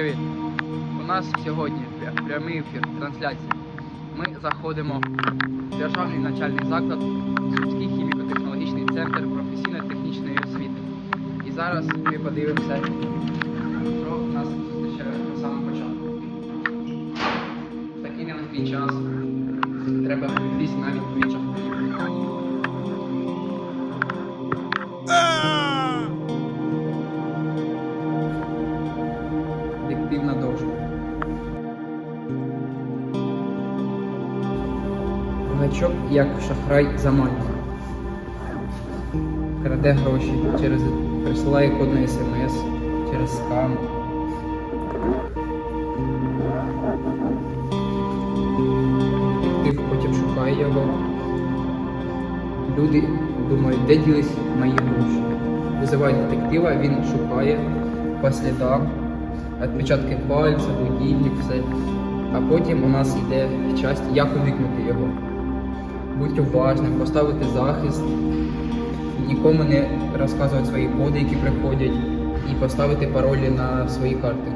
привіт! У нас сьогодні пря- прямий ефір, трансляція. Ми заходимо в державний навчальний заклад Сумський хіміко-технологічний центр професійно-технічної освіти. І зараз ми подивимося, що нас зустрічає на самому початку. В такий нелегкий час треба десь навіть відчах. Диктивна Гачок як шахрай заманює. Краде гроші через присилає код смс через скам. Детектив потім шукає його. Люди думають, де ділись мої гроші. Визивають детектива, він шукає по слідам, відпечатки пальців, будильник, все. А потім у нас йде часть, як уникнути його. Будь уважним, поставити захист, нікому не розказувати свої коди, які приходять, і поставити паролі на свої карти.